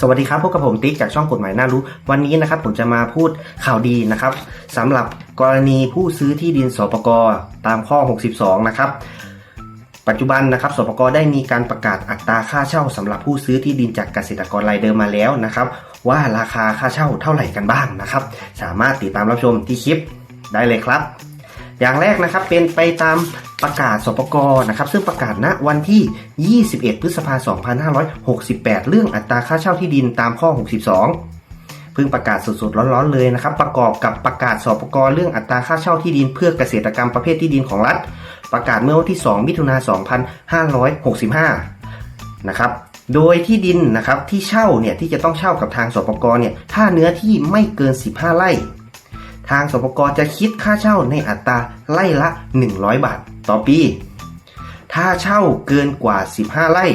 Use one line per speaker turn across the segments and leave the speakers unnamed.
สวัสดีครับ พบกับผมติ๊กจากช่องกฎหมายน่ารู้ วันนี้นะครับผมจะมาพูดข่าวดีนะครับสำหรับกรณีผู้ซื้อที่ดินสปกตามข้อ 62 นะครับ ปัจจุบันนะครับสปกได้มีการประกาศอัตราค่าเช่าสำหรับผู้ซื้อที่ดินจากเกษตรกรรายเดิมมาแล้วนะครับ ว่าราคาค่าเช่าเท่าไหร่กันบ้างนะครับ สามารถติดตามรับชมที่คลิปได้เลยครับ อย่างแรกนะครับเป็นไปตามประกาศสปกนะครับ ซึ่งประกาศณวันที่ 21 พฤษภาคม 2568 เรื่องอัตราค่าเช่าที่ดินตามข้อ 62 เพิ่งประกาศสดๆร้อนๆเลยนะครับ ประกอบกับประกาศสปกเรื่องอัตราค่าเช่าที่ดินเพื่อเกษตรกรรมประเภทที่ดินของรัฐ ประกาศเมื่อวันที่ 2 มิถุนายน 2565 นะครับโดยที่ดินนะครับที่เช่าเนี่ยที่จะต้องเช่ากับทางสปกเนี่ยถ้าเนื้อที่ไม่เกิน 15 ไร่ ทางสปกรจะคิดค่าเช่าในอัตราไร่ละ 100 บาท ต่อปี ถ้าเช่าเกินกว่า 15 ไร่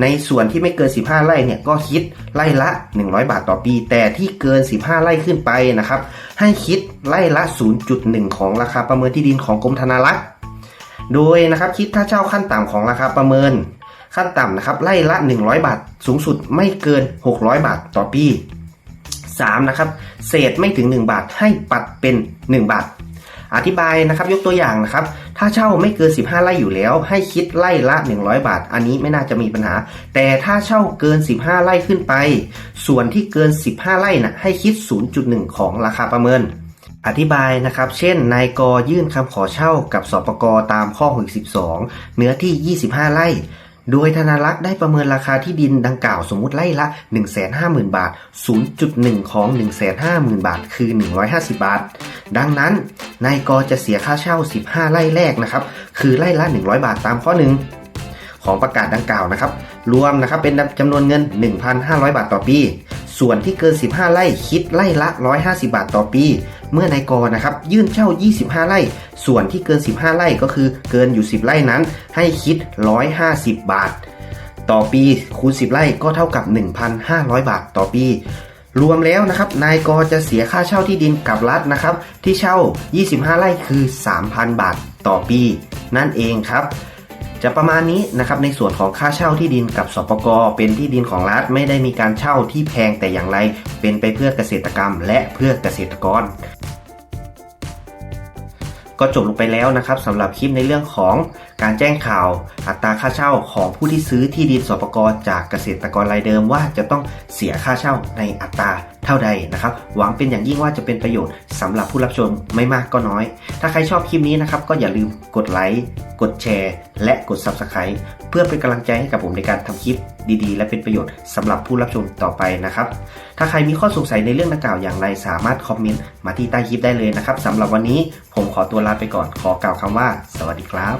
ในส่วนที่ไม่เกิน 15 ไร่เนี่ยก็คิดไร่ละ 100 บาทต่อปี แต่ที่เกิน 15 ไร่ขึ้นไปนะครับ ให้คิดไร่ละ 0.1 ของราคาประเมินที่ดินของกรมธนารักษ์โดยนะครับคิดค่าเช่าขั้นต่ำของราคาประเมินขั้นต่ำนะครับไร่ละ 100 บาท สูงสุดไม่เกิน 600 บาทต่อปี 3. นะครับเศษไม่ถึง 1 บาทให้ปัดเป็น 1 บาท อธิบายนะครับยกตัวอย่างนะครับ ถ้าเช่าไม่เกิน 15 ไร่อยู่แล้ว ให้คิดไร่ละ 100 บาท อันนี้ไม่น่าจะมีปัญหา แต่ถ้าเช่าเกิน 15 ไร่ขึ้นไป ส่วนที่เกิน 15 ไร่นะ่ะให้คิด 0.1 ของราคาประเมินอธิบายนะครับ เช่น นายกยื่นคำขอเช่ากับสปกตามข้อ 62 เนื้อที่ 25 ไร่ โดยธนารักษ์ได้ประเมินราคาที่ดินดังกล่าวสมมุติไร่ละ 150,000 บาท 0.1 ของ 150,000 บาท คือ 150 บาท ดังนั้นนายกจะเสียค่าเช่า 15 ไร่แรกนะครับ คือไร่ละ 100 บาทตามข้อหนึ่งของประกาศดังกล่าวนะครับ รวมนะครับเป็นจำนวนเงิน 1,500 บาทต่อปี ส่วนที่เกิน 15 ไร่คิดไร่ละ 150 บาทต่อปี เมื่อนายกนะครับยื่นเช่า 25 ไร่ ส่วนที่เกิน 15 ไร่ก็คือเกินอยู่ 10 ไร่นั้น ให้คิด 150 บาท ต่อปีคูณ 10 ไร่ก็เท่ากับ 1,500 บาทต่อปี รวมแล้วนะครับนายกจะเสียค่าเช่าที่ดินกับรัฐนะครับที่เช่า 25 ไร่คือ 3,000 บาทต่อปี นั่นเองครับ จะประมาณนี้นะครับในส่วนของค่าเช่าที่ดินกับสปกเป็นที่ดินของรัฐไม่ได้มีการเช่าที่แพงแต่อย่างไร เป็นไปเพื่อเกษตรกรรม และเพื่อเกษตรกร ก็จบลงไปแล้วนะครับสำหรับคลิปในเรื่องของการแจ้งข่าวอัตราค่าเช่าของผู้ที่ซื้อที่ดินสปกจากเกษตรกรรายเดิมว่าจะต้องเสียค่าเช่าในอัตรา ท่าใดนะครับ หวังเป็นอย่างยิ่งว่าจะเป็นประโยชน์สำหรับผู้รับชมไม่มากก็น้อย ถ้าใครชอบคลิปนี้นะครับ ก็อย่าลืมกดไลค์กดแชร์ และกด Subscribe เพื่อเป็นกำลังใจให้กับผมในการทำคลิปดีๆ และเป็นประโยชน์สำหรับผู้รับชมต่อไปนะครับ ถ้าใครมีข้อสงสัยในเรื่องดังกล่าวอย่างไรสามารถคอมเมนต์มาที่ใต้คลิปได้เลยนะครับสำหรับวันนี้ผมขอตัวลาไปก่อนขอกล่าวคำว่า สวัสดีครับ